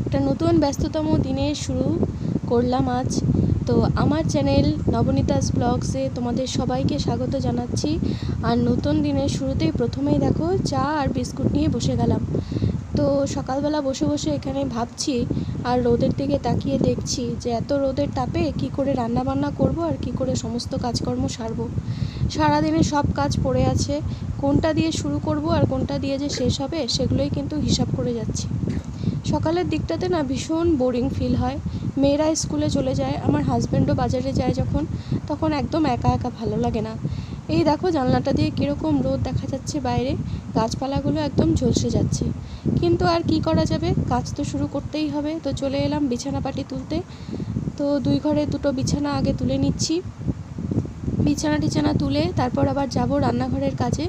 একটা নতুন ব্যস্ততম দিনে শুরু করলাম আজ। তো আমার চ্যানেল নবনীতাস ব্লগসে তোমাদের সবাইকে স্বাগত জানাচ্ছি। আর নতুন দিনের শুরুতেই প্রথমেই দেখো চা আর বিস্কুট নিয়ে বসে গেলাম। তো সকালবেলা বসে বসে এখানে ভাবছি আর রোদের দিকে তাকিয়ে দেখছি যে এত রোদের তাপে কি করে রান্না বান্না করব আর কি করে সমস্ত কাজকর্ম সারবো। সারাদিনে সব কাজ পড়ে আছে। কোনটা দিয়ে শুরু করব আর কোনটা দিয়ে যে শেষ হবে সেগুলোই কিন্তু হিসাব করে যাচ্ছি। সকালের দিকটাতে না ভীষণ বোরিং ফিল হয়। মেয়েরা স্কুলে চলে যায়, আমার হাজব্যান্ডও বাজারে যায় যখন, তখন একদম একা একা ভালো লাগে না। এই দেখো জানলাটা দিয়ে কীরকম রোদ দেখা যাচ্ছে বাইরে, গাছপালাগুলো একদম ঝলসে যাচ্ছে। কিন্তু আর কি করা যাবে? কাজ তো শুরু করতেই হবে। তো চলে এলাম বিছানা পাটি তুলতে। তো দুই ঘরে দুটো বিছানা আগে তুলে নিচ্ছি। বিছানা টিছানা তুলে তারপর আবার যাব রান্নাঘরের কাজে।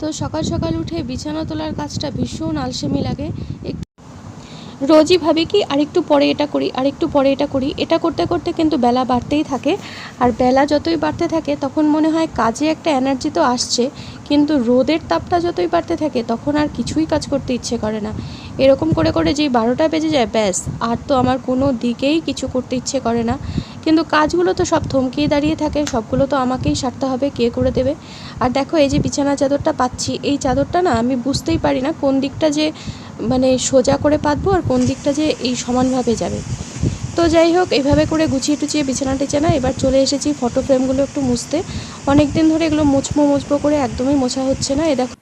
তো সকাল সকাল উঠে বিছানা তোলার কাজটা ভীষণ আলসেমি লাগে। রোজই ভাবি কি আরেকটু পরে এটা করি, আরেকটু পরে এটা করি। এটা করতে করতে কিন্তু বেলা বাড়তেই থাকে। আর বেলা যতই বাড়তে থাকে, তখন মনে হয় কাজে একটা এনার্জি তো আসছে। কিন্তু রোদের তাপটা যতই বাড়তে থাকে, তখন আর কিছুই কাজ করতে ইচ্ছে করে না। এরকম করে করে যেই বারোটা বেজে যায়, ব্যাস। আর তো আমার কোনো দিকেই কিছু করতে ইচ্ছে করে না। কিন্তু কাজগুলো তো সব থমকেই দাঁড়িয়ে থাকে, সবগুলো তো আমাকেই সারতে হবে, কে করে দেবে? আর দেখো, এই যে বিছানা চাদরটা পাচ্ছি, এই চাদরটা না আমি বুঝতেই পারি না কোন দিকটা যে মানে সোজা করে পাতবো আর কোন দিকটা যে এই সমানভাবে যাবে। তো যাই হোক এইভাবে করে গুছিয়ে টুচিয়ে বিছানা টিছানা এবার চলে এসেছি ফটো ফ্রেমগুলো একটু মুছতে। অনেক দিন ধরে এগুলো মুছবো মুছবো করে একদমই মোছা হচ্ছে না। এ দেখো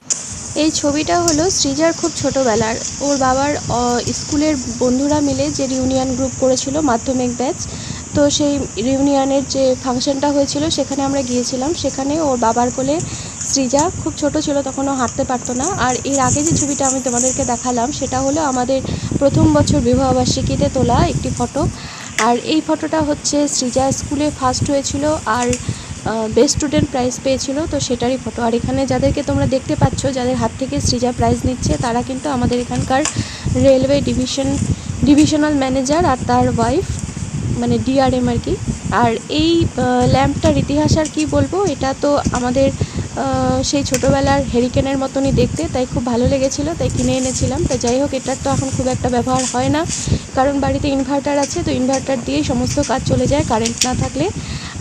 এই ছবিটা হলো সৃজার খুব ছোটোবেলার। ওর বাবার স্কুলের বন্ধুরা মিলে যে রিউনিয়ন গ্রুপ করেছিল, মাধ্যমিক ব্যাচ তো সেই রিউনিয়নের যে ফাংশনটা হয়েছিল, সেখানে আমরা গিয়েছিলাম। সেখানে ওর বাবার কোলে সৃজা খুব ছোট ছিল তখনও হাঁটতে পারতো না। আর এর আগে যে ছবিটা আমি তোমাদেরকে দেখালাম, সেটা হলো আমাদের প্রথম বছর বিবাহবার্ষিকীতে তোলা একটি ফটো। আর এই ফটোটা হচ্ছে সৃজা স্কুলে ফার্স্ট হয়েছিল। আর বেস্ট স্টুডেন্ট প্রাইজ পেয়েছিল, তো সেটারই ফটো আর এখানে যাদেরকে তোমরা দেখতে পাচ্ছ, যাদের হাত থেকে সৃজা প্রাইজ নিচ্ছে, তারা কিন্তু আমাদের এখানকার রেলওয়ে ডিভিশন ডিভিশনাল ম্যানেজার আর তার ওয়াইফ মানে ডিআরএম আর কি। আর এই ল্যাম্পটার ইতিহাস আর কি বলব, এটা তো আমাদের সেই ছোটোবেলার হেরিকেনের মতনই দেখতে, তাই খুব ভালো লেগেছিল, তাই কিনে এনেছিলাম। তো যাই হোক, এটার তো এখন খুব একটা ব্যবহার হয় না। কারণ বাড়িতে ইনভার্টার আছে, তো ইনভার্টার দিয়েই সমস্ত কাজ চলে যায় কারেন্ট না থাকলে।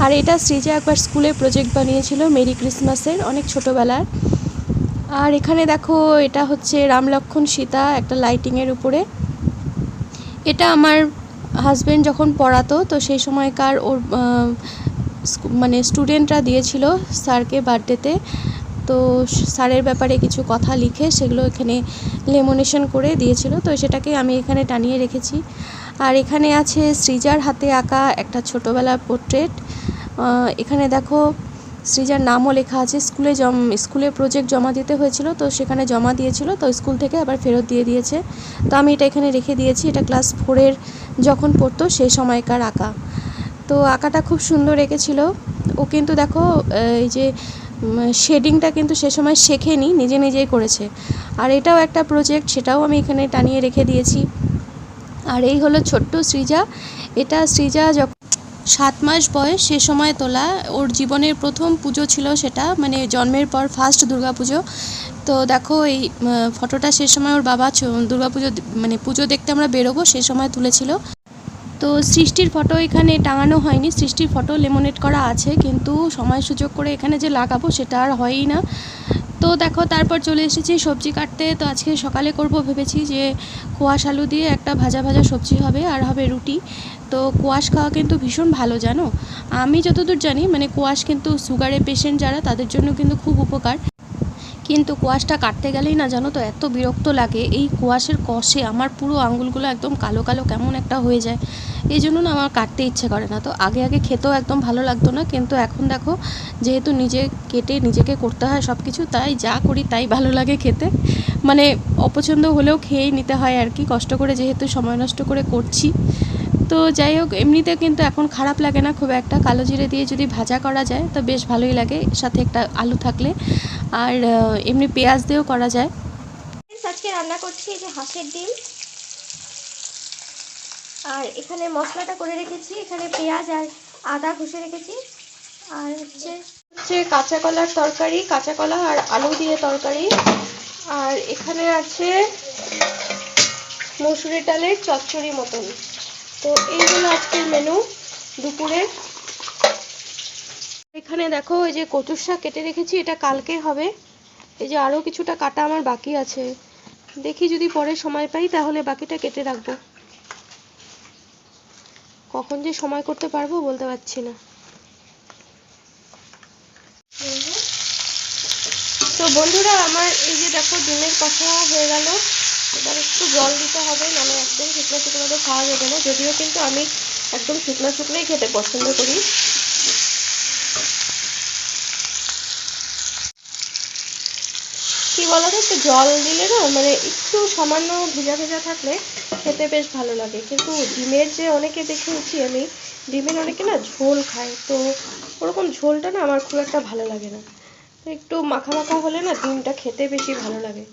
আর এটা সৃজা একবার স্কুলে প্রজেক্ট বানিয়েছিল, মেরি ক্রিসমাসের, অনেক ছোটোবেলার। আর এখানে দেখো, এটা হচ্ছে রাম লক্ষ্মণ সীতা একটা লাইটিংয়ের উপরে। এটা আমার হাজব্যান্ড যখন পড়াতো, তো সেই সময়কার ওর মানে স্টুডেন্টরা দিয়েছিল স্যারকে বার্থডেতে তো। স্যারের ব্যাপারে কিছু কথা লিখে সেগুলো এখানে লেমোনেশন করে দিয়েছিল। তো সেটাকে আমি এখানে টানিয়ে রেখেছি। আর এখানে আছে সৃজার হাতে আঁকা একটা ছোটোবেলার পোর্ট্রেট এখানে দেখো সৃজার নামও লেখা আছে। স্কুলে জম, স্কুলে প্রজেক্ট জমা দিতে হয়েছিল, তো সেখানে জমা দিয়েছিল, তো স্কুল থেকে আবার ফেরত দিয়ে দিয়েছে। তো আমি এটা এখানে রেখে দিয়েছি, এটা ক্লাস ফোরের যখন পড়তো সেই সময়কার আঁকা। তো আঁকাটা খুব সুন্দর এঁকেছিল। ও কিন্তু দেখো এই যে শেডিংটা কিন্তু সে সময় শেখেনি, নিজে নিজেই করেছে। আর এটাও একটা প্রজেক্ট সেটাও আমি এখানে টানিয়ে রেখে দিয়েছি। আর এই হলো ছোট্ট সৃজা। এটা সৃজা যখন সাত মাস বয়স, সে সময় তোলা। ওর জীবনের প্রথম পুজো ছিল সেটা মানে জন্মের পর ফার্স্ট দুর্গাপুজো। তো দেখো এই ফটোটা সে সময় ওর বাবা দুর্গাপুজো মানে পুজো দেখতে আমরা বেরোবো, সে সময় তুলেছিল। তো সৃষ্টির ফটো এখানে টাঙানো হয়নি। সৃষ্টির ফটো লেমোনেট করা আছে, কিন্তু সময় সুযোগ করে এখানে যে লাগাবো সেটা আর হয়ই না। তো দেখো তারপর চলে এসেছি সবজি কাটতে। তো আজকে সকালে করব ভেবেছি যে কোয়াশ আলু দিয়ে একটা ভাজা ভাজা সবজি হবে, আর হবে রুটি। তো কোয়াশ খাওয়া কিন্তু ভীষণ ভালো, জানো? আমি যতদূর জানি মানে কোয়াশ কিন্তু সুগারের পেশেন্ট যারা, তাদের জন্য কিন্তু খুব উপকার। কিন্তু কোয়াশটা কাটতে গেলেই না, জানো তো, এত বিরক্ত লাগে। এই কোয়াশের কষে আমার পুরো আঙুলগুলো একদম কালো কালো কেমন একটা হয়ে যায়। এই জন্য না আমার কাটতে ইচ্ছে করে না। তো আগে আগে খেতেও একদম ভালো লাগতো না, কিন্তু এখন দেখো, যেহেতু নিজে কেটে নিজেকে করতে হয় সব কিছু তাই যা করি তাই ভালো লাগে খেতে। মানে অপছন্দ হলেও খেয়েই নিতে হয় আর কি। কষ্ট করে যেহেতু সময় নষ্ট করে করছি তো যাই হোক এমনিতে কিন্তু এখন খারাপ লাগে না, খুব একটা। কালো জিরে দিয়ে যদি ভাজা করা যায়, তো বেশ ভালোই লাগে, সাথে একটা আলু থাকলে। আর এমনি পেঁয়াজ দিয়েও করা যায়। আজকে রান্না করছি এই যে হাঁসের ডিম। আর এখানে মশলাটা করে রেখেছি, এখানে পেঁয়াজ আর আদা ঘষে রেখেছি। আর হচ্ছে হচ্ছে কাঁচা কলার তরকারি, কাঁচা কলা আর আলু দিয়ে তরকারি। আর এখানে আছে মসুরের ডালের চচ্চড়ি মতন। তো এই হলো আজকের মেনু দুপুরে। এখানে দেখো এই যে কচুর শাক কেটে রেখেছি, এটা কালকে হবে। এই যে আরও কিছুটা কাটা আমার বাকি আছে। দেখি যদি পরে সময় পাই, তাহলে বাকিটা কেটে রাখব। কখন যে সময় করতে পারব বলতে পারছি না। তো বন্ধুরা, আমার এই যে দেখো ডিমের কষা হয়ে গেল। এবার একটু জল দিতে হবে, নাহলে একদম শুকনো শুকনো তো খাওয়া যাবে না। যদিও কিন্তু আমি একদম শুকনো শুকনোই খেতে পছন্দ করি। কি বলতো, একটু জল দিলে না মানে একটু সামান্য ভেজা ভেজা থাকলে খেতে বেশ ভালো লাগে। কিন্তু ডিমের যে অনেকে দেখেছি আমি, ডিমের অনেকে না ঝোল খায়। তো ওরকম ঝোলটা না আমার খুব একটা ভালো লাগে না। তো একটু মাখা মাখা হলে না ডিমটা খেতে বেশি ভালো লাগে।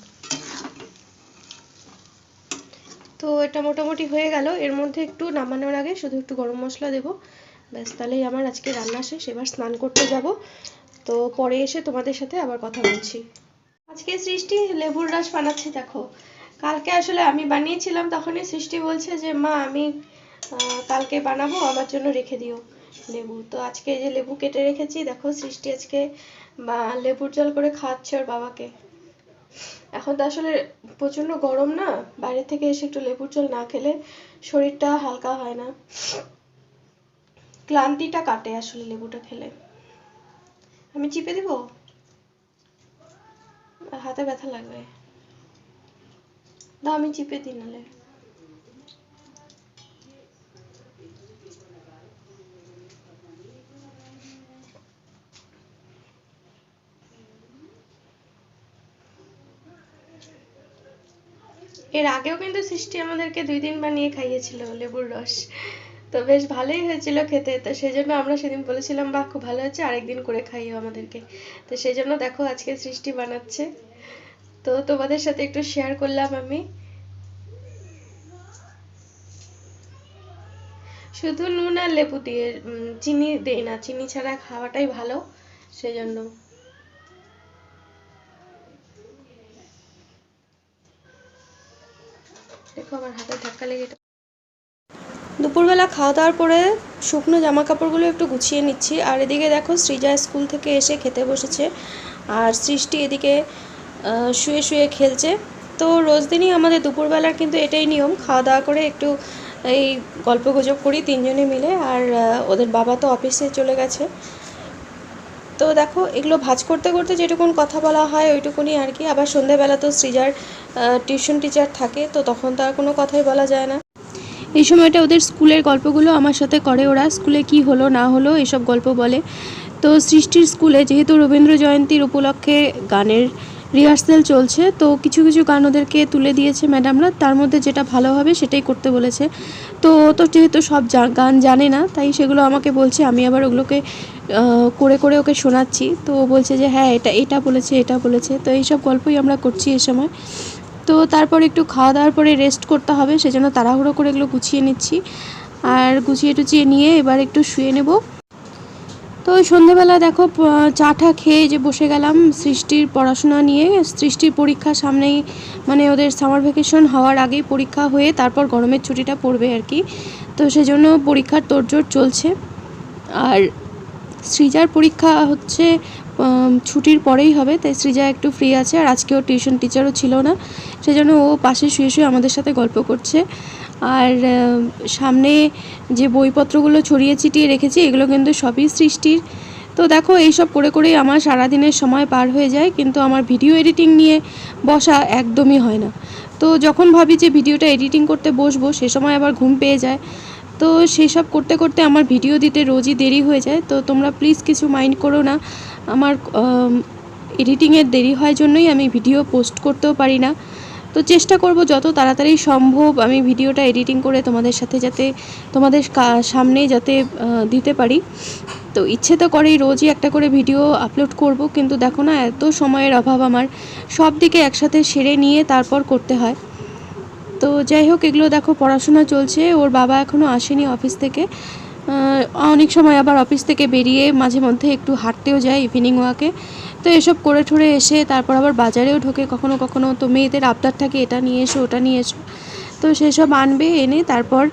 তো এটা মোটামুটি হয়ে গেল। এর মধ্যে একটু নামানোর আগে শুধু একটু গরম মশলা দেবো। ব্যাস, তাহলেই আমার আজকে রান্না শেষ। এবার স্নান করতে যাব। তো পরে এসে তোমাদের সাথে আবার কথা বলছি। আজকে সৃষ্টি লেবুর রস বানাচ্ছি, দেখো। কালকে আসলে আমি বানিয়েছিলাম, তখনই সৃষ্টি বলছে যে, মা, আমি কালকে বানাবো, আমার জন্য রেখে দিও লেবু। তো আজকে যে লেবু কেটে রেখেছি, দেখো সৃষ্টি আজকে লেবুর জল করে খাওয়াচ্ছে ওর বাবাকে। এখন তো আসলে প্রচণ্ড গরম না? বাইরে থেকে এসে একটু লেবুর জল না খেলে শরীরটা হালকা হয় না। ক্লান্তিটা কাটে আসলে লেবুটা খেলে। আমি চিপে দিব? হাতে ব্যথা লাগবে। দাও, আমি চিপে দিই নালে এর আগেও কিন্তু সৃষ্টি আমাদেরকে দুই দিন বানিয়ে খাইয়েছিল লেবুর রস। তো বেশ ভালোই হয়েছিল খেতে। তো সেই জন্য আমরা সেদিন বলেছিলাম, বাহ, খুব ভালো হয়েছে, আরেকদিন করে খাইও আমাদেরকে। তো সেই জন্য দেখো, আজকে সৃষ্টি বানাচ্ছে। তো তোমাদের সাথে একটু শেয়ার করলাম আমি। শুধু নুন আর লেবু দিয়ে চিনি দেই না, চিনি ছাড়া খাওয়াটাই ভালো। সেজন্য দুপুরবেলা খাওয়া দাওয়ার পরে শুকনো জামা কাপড়গুলো একটু গুছিয়ে নিচ্ছি। আর এদিকে দেখো সৃজা স্কুল থেকে এসে খেতে বসেছে। আর সৃষ্টি এদিকে শুয়ে শুয়ে খেলছে। তো রোজ দিনই আমাদের দুপুরবেলার কিন্তু এটাই নিয়ম। খাওয়া দাওয়া করে একটু, এই গল্প গুজব করি তিনজনে মিলে। আর ওদের বাবা তো অফিসে চলে গেছে। তো দেখো, এগুলো ভাজ করতে করতে যেটুকুন কথা বলা হয় ওইটুকুনি আর কি। আবার সন্ধেবেলা তো সৃজার টিউশন টিচার থাকে, তো তখন তো আর কোনো কথাই বলা যায় না। এই সময়টা ওদের স্কুলের গল্পগুলো আমার সাথে করে ওরা, স্কুলে কি হলো, না হলো, এসব গল্প বলে। তো সৃষ্টির স্কুলে যেহেতু রবীন্দ্র জয়ন্তীর উপলক্ষে গানের রিহার্সেল চলছে। তো কিছু কিছু গান ওদেরকে তুলে দিয়েছে ম্যাডামরা। তার মধ্যে যেটা ভালো হবে সেটাই করতে বলেছে। তো ও তো যেহেতু সব গান জানে না, তাই সেগুলো আমাকে বলছে। আমি আবার ওগুলোকে করে করে ওকে শোনাচ্ছি। তো ও বলছে যে হ্যাঁ এটা এটা বলেছে এটা বলেছে। তো এইসব গল্পই আমরা করছি এ সময়। তো তারপর একটু খাওয়া দাওয়ার পরে রেস্ট করতে হবে, সেজন্য তাড়াহুড়ো করে এগুলো গুছিয়ে নিচ্ছি। আর গুছিয়ে টুচিয়ে নিয়ে এবার একটু শুয়ে নেব। তো সন্ধেবেলা দেখো, প- চা টা খেয়ে যে বসে গেলাম সৃষ্টির পড়াশোনা নিয়ে। সৃষ্টির পরীক্ষা সামনেই মানে ওদের সামার ভ্যাকেশন হওয়ার আগেই পরীক্ষা হয়ে তারপর গরমের ছুটিটা পড়বে আর কি। তো সেজন্য পরীক্ষার তোড়জোড় চলছে। আর সৃজার পরীক্ষা হচ্ছে ছুটির পরেই হবে, তাই সৃজা একটু ফ্রি আছে আর আজকেও টিউশন টিচারও ছিল না। সেজন্য ও পাশে শুয়ে শুয়ে আমাদের সাথে গল্প করছে। আর সামনে যে বইপত্রগুলো ছড়িয়ে ছিটিয়ে রেখেছি, এগুলো কিন্তু সবই সৃষ্টির। তো দেখো, এইসব করে করেই আমার সারাদিনের সময় পার হয়ে যায়, কিন্তু আমার ভিডিও এডিটিং নিয়ে বসা একদমই হয় না। তো যখন ভাবি যে ভিডিওটা এডিটিং করতে বসবো, সে সময় আবার ঘুম পেয়ে যায়। তো সেই সব করতে করতে আমার ভিডিও দিতে রোজই দেরি হয়ে যায়। তো তোমরা প্লিজ কিছু মাইন্ড করো না। আমার এডিটিংয়ের দেরি হয় জন্যই আমি ভিডিও পোস্ট করতেও পারি না। তো চেষ্টা করব যত তাড়াতাড়ি সম্ভব আমি ভিডিওটা এডিটিং করে তোমাদের সাথে যাতে তোমাদের সামনে যাতে দিতে পারি। তো ইচ্ছে তো করেই রোজই একটা করে ভিডিও আপলোড করব, কিন্তু দেখো না, এত সময়ের অভাব আমার। সব দিকে একসাথে সেরে নিয়ে তারপর করতে হয়। তো যাই হোক, এগুলো দেখো পড়াশোনা চলছে, ওর বাবা এখনও আসেনি অফিস থেকে। অনেক সময় আবার অফিস থেকে বেরিয়ে মাঝে মধ্যে একটু হাঁটতেও যায় ইভিনিং ওয়াকে তো এসব করে ঠরে এসে তারপর আবার বাজারেও ঢোকে, কখনো কখনো তো মেয়েদের আবদার থাকে, এটা নিয়ে এসো, ওটা নিয়ে এসো। তো সেসব আনবে, এনে তারপর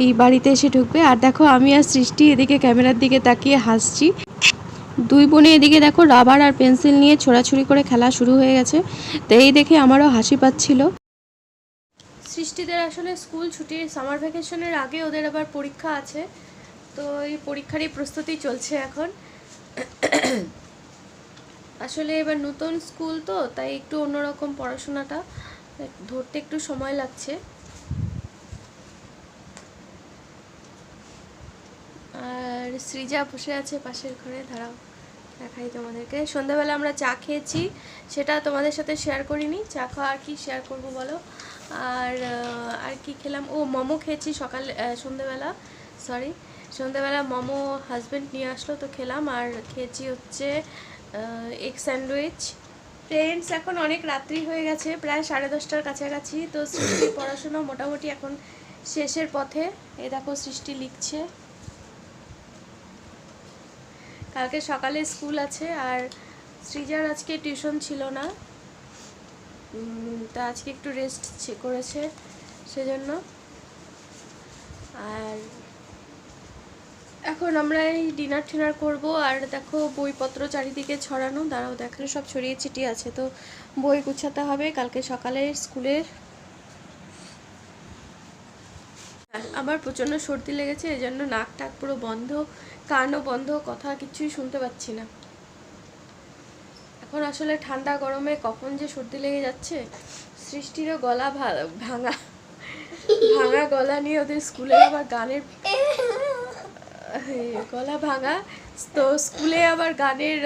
এই বাড়িতে এসে ঢুকবে। আর দেখো, আমি আর সৃষ্টি এদিকে ক্যামেরার দিকে তাকিয়ে হাসছি। দুই বোনে এদিকে দেখো, রাবার আর পেন্সিল নিয়ে ছোড়াছুড়ি করে খেলা শুরু হয়ে গেছে। তো এই দেখে আমারও হাসি পাচ্ছিল। সৃষ্টিদের আসলে স্কুল ছুটির সামার ভ্যাকেশনের আগে ওদের আবার পরীক্ষা আছে। তো এই পরীক্ষারই প্রস্তুতি চলছে এখন। আসলে এবার নতুন স্কুল তো, তাই একটু অন্যরকম পড়াশোনাটা, ধরতে একটু সময় লাগছে। আর সৃজা বসে আছে পাশের ঘরে, দাঁড়াও, দেখাই তোমাদেরকে। সন্ধ্যাবেলা আমরা চা খেয়েছি, সেটা তোমাদের সাথে শেয়ার করিনি, চা খাওয়া আর কি শেয়ার করব বলো? আর আর কি খেলাম? ও, মোমো খেয়েছি সকাল সন্ধ্যাবেলা সরি সন্ধ্যাবেলা মোমো হাজব্যান্ড নিয়ে আসলো, তো খেলাম। আর খেয়েছি হচ্ছে এগ স্যান্ডউইচ ফ্রেন্ডস এখন অনেক রাত্রি হয়ে গেছে, প্রায় সাড়ে দশটার কাছাকাছি। তো সৃষ্টির পড়াশোনা মোটামুটি এখন শেষের পথে। এ দেখো সৃষ্টি লিখছে। কালকে সকালে স্কুল আছে, আর সৃজার আজকে টিউশন ছিল না। তা আজকে একটু রেস্ট করেছে, সেজন্য। আর এখন আমরা এই ডিনার টিনার করব আর দেখো বইপত্র চারিদিকে ছড়ানো। দাঁড়াও দেখো সব ছড়িয়ে ছিটিয়ে আছে। তো বই গুছাতে হবে কালকে সকালে স্কুলের আমার প্রচণ্ড সর্দি লেগেছে, এই জন্য নাক টাক পুরো বন্ধ, কানও বন্ধ, কথা কিছুই শুনতে পাচ্ছি না। এখন আসলে ঠান্ডা গরমে কখন যে সর্দি লেগে যাচ্ছে, সৃষ্টিরও গলা ভাঙা ভাঙা গলা নিয়ে ওদের স্কুলে আবার গানের গলা ভাঙা। তো স্কুলে আবার গানের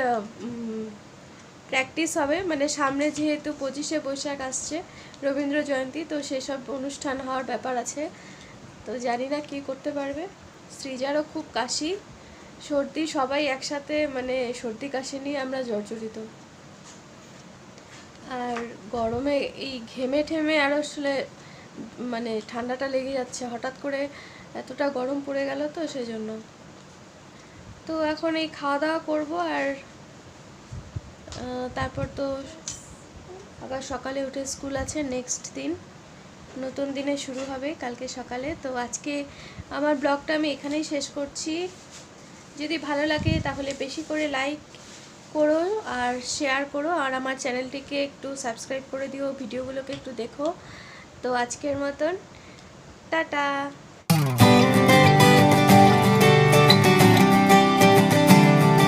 প্র্যাকটিস হবে। মানে সামনে যেহেতু পঁচিশে বৈশাখ আসছে রবীন্দ্র জয়ন্তী, তো সেসব অনুষ্ঠান হওয়ার ব্যাপার আছে। তো জানি না কি করতে পারবে। সৃজারও খুব কাশি। সর্দি, সবাই একসাথে মানে সর্দি কাশি নিয়ে আমরা জর্জরিত। আর গরমে এই ঘেমে ঠেমে আর আসলে মানে ঠান্ডাটা লেগে যাচ্ছে। হঠাৎ করে এতটা গরম পড়ে গেল তো সেজন্য। তো এখন এই খাওয়া দাওয়া করব আর তারপর তো আবার সকালে উঠে স্কুল আছে নেক্সট দিন। নতুন দিনে শুরু হবে কালকে সকালে। তো আজকে আমার ব্লগটা আমি এখানেই শেষ করছি। যদি ভালো লাগে তাহলে বেশি করে লাইক করো আর শেয়ার করো আর আমার চ্যানেলটিকে একটু সাবস্ক্রাইব করে দিও, ভিডিওগুলোকে একটু দেখো। তো আজকের মতন, টাটা!